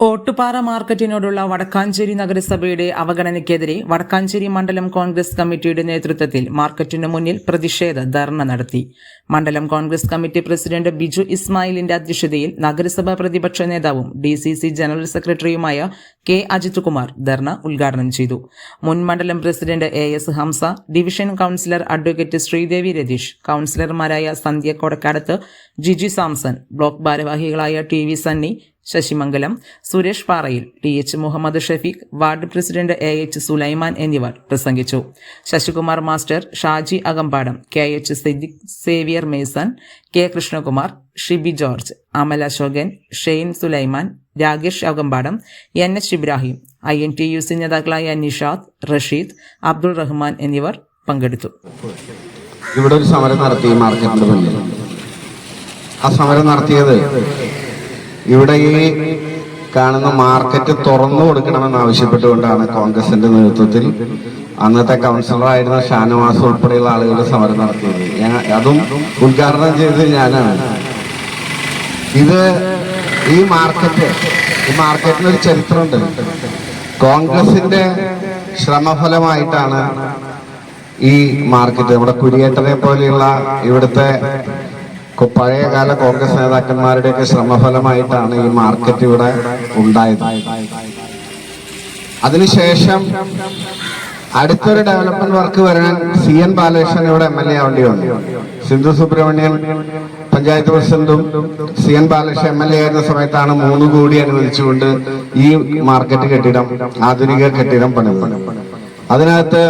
ഓട്ടുപാറ മാർക്കറ്റിനോടുള്ള വടക്കാഞ്ചേരി നഗരസഭയുടെ അവഗണനയ്ക്കെതിരെ വടക്കാഞ്ചേരി മണ്ഡലം കോൺഗ്രസ് കമ്മിറ്റിയുടെ നേതൃത്വത്തിൽ മാർക്കറ്റിന് മുന്നിൽ പ്രതിഷേധ ധർണ നടത്തി. മണ്ഡലം കോൺഗ്രസ് കമ്മിറ്റി പ്രസിഡന്റ് ബിജു ഇസ്മായിലിന്റെ അധ്യക്ഷതയിൽ നഗരസഭാ പ്രതിപക്ഷ നേതാവും ഡി ജനറൽ സെക്രട്ടറിയുമായ കെ അജിത് കുമാർ ധർണ ഉദ്ഘാടനം ചെയ്തു. മുൻ മണ്ഡലം president A S Hamsa division councillor advocate Sreedevi Ratheesh കൌൺസിലർമാരായ Sandhya Kodakkadath Jiji Samson block ഭാരവാഹികളായ T V Sunny Sasimangalam Suresh Parayil T H Muhammad Shafeeq ward president A H Sulaiman എന്നിവർ പ്രസംഗിച്ചു. Sasikumar master Shaji Akampadam K H Siddique Xavier Mason K Krishnakumar Shibi George Amal Ashokan Shane Sulaiman Rakesh Akampadam N H Ibrahim I N T U C നേതാക്കളായ നിഷാദ് റഷീദ് അബ്ദുൾ റഹ്മാൻ എന്നിവർ പങ്കെടുത്തു. ഇവിടെ ഒരു സമരം നടത്തി മാർക്കറ്റിന്റെ മുന്നിൽ. ആ സമരം നടത്തിയത് ഇവിടെ ഈ കാണുന്ന മാർക്കറ്റ് തുറന്നു കൊടുക്കണമെന്ന് ആവശ്യപ്പെട്ടുകൊണ്ടാണ് കോൺഗ്രസിന്റെ നേതൃത്വത്തിൽ അന്നത്തെ കൗൺസിലറായിരുന്ന ഷാനവാസ് ഉൾപ്പെടെയുള്ള ആളുകൾ സമരം നടത്തിയത്. ഞാൻ അതും ഉദ്ഘാടനം ചെയ്തത് ഞാനാണ്. ഇത് ഈ മാർക്കറ്റ് ഈ മാർക്കറ്റിന് ഒരു ചരിത്രമുണ്ട്. കോൺഗ്രസിന്റെ ശ്രമഫലമായിട്ടാണ് ഈ മാർക്കറ്റ് നമ്മുടെ കുരിയേട്ടനെ പോലെയുള്ള ഇവിടുത്തെ പഴയകാല കോൺഗ്രസ് നേതാക്കന്മാരുടെയൊക്കെ ശ്രമഫലമായിട്ടാണ് ഈ മാർക്കറ്റ് ഇവിടെ ഉണ്ടായത്. അതിനുശേഷം അടുത്തൊരു ഡെവലപ്മെന്റ് വർക്ക് വരാൻ സി എൻ ബാലകൃഷ്ണൻ ഇവിടെ എം എൽ എ ആവേണ്ടി വന്നു. സിന്ധു സുബ്രഹ്മണ്യൻ പഞ്ചായത്ത് പ്രസിഡന്റും C N Balakrishnan M L A ആയിരുന്ന സമയത്താണ് മൂന്ന് കോടി അനുവദിച്ചുകൊണ്ട് ഈ മാർക്കറ്റ് കെട്ടിടം ആധുനിക കെട്ടിടം പണിത് അതിനകത്ത്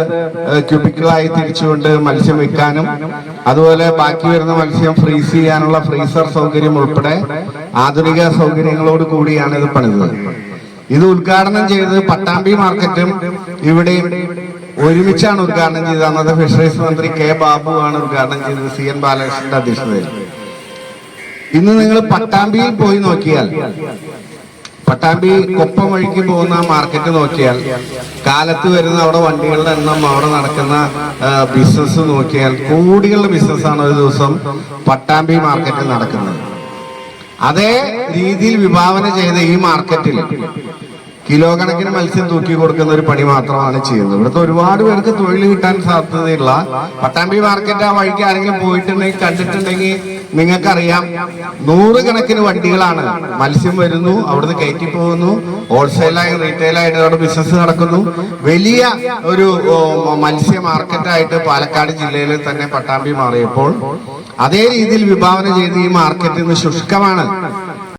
ക്യൂബിക്കിളായി തിരിച്ചുകൊണ്ട് മത്സ്യം വിൽക്കാനും അതുപോലെ ബാക്കി വരുന്ന മത്സ്യം ഫ്രീസ് ചെയ്യാനുള്ള ഫ്രീസർ സൗകര്യം ഉൾപ്പെടെ ആധുനിക സൗകര്യങ്ങളോട് കൂടിയാണ് ഇത് പണിതത്. ഇത് ഉദ്ഘാടനം ചെയ്തത് പട്ടാമ്പി മാർക്കറ്റും ഇവിടെ ഒരുമിച്ചാണ് ഉദ്ഘാടനം ചെയ്തത്. അന്നത്തെ ഫിഷറീസ് മന്ത്രി കെ ബാബു ആണ് ഉദ്ഘാടനം ചെയ്തത് സി എൻ ബാലകൃഷ്ണന്റെ അധ്യക്ഷതയിൽ. ഇന്ന് നിങ്ങൾ പട്ടാമ്പിയിൽ പോയി നോക്കിയാൽ പട്ടാമ്പി കൊപ്പം വഴിക്ക് പോകുന്ന മാർക്കറ്റ് നോക്കിയാൽ കാലത്ത് വരുന്ന അവിടെ വണ്ടികളുടെ എണ്ണം അവിടെ നടക്കുന്ന ബിസിനസ് നോക്കിയാൽ കോടികളുടെ ബിസിനസ്സാണ് ഒരു ദിവസം പട്ടാമ്പി മാർക്കറ്റിൽ നടക്കുന്നത്. അതേ രീതിയിൽ വിഭാവന ചെയ്ത ഈ മാർക്കറ്റിൽ കിലോ കണക്കിന് മത്സ്യം തൂക്കി കൊടുക്കുന്ന ഒരു പണി മാത്രമാണ് ചെയ്യുന്നത്. ഇവിടുത്തെ ഒരുപാട് പേർക്ക് തൊഴിൽ കിട്ടാൻ സാധ്യതയുള്ള പട്ടാമ്പി മാർക്കറ്റ് ആ വഴിക്ക് ആരെങ്കിലും പോയിട്ടുണ്ടെങ്കിൽ കണ്ടിട്ടുണ്ടെങ്കിൽ നിങ്ങൾക്കറിയാം നൂറുകണക്കിന് വണ്ടികളാണ്. മത്സ്യം വരുന്നു അവിടുന്ന് കയറ്റി പോകുന്നു. ഹോൾസെയിലായി റീറ്റെയിലായിട്ട് അവിടെ ബിസിനസ് നടക്കുന്നു. വലിയ ഒരു മത്സ്യ മാർക്കറ്റായിട്ട് പാലക്കാട് ജില്ലയിൽ തന്നെ പട്ടാമ്പി മാറിയപ്പോൾ അതേ രീതിയിൽ വിഭാവന ചെയ്ത് ഈ മാർക്കറ്റ് ഇന്ന് ശുഷ്കമാണ്.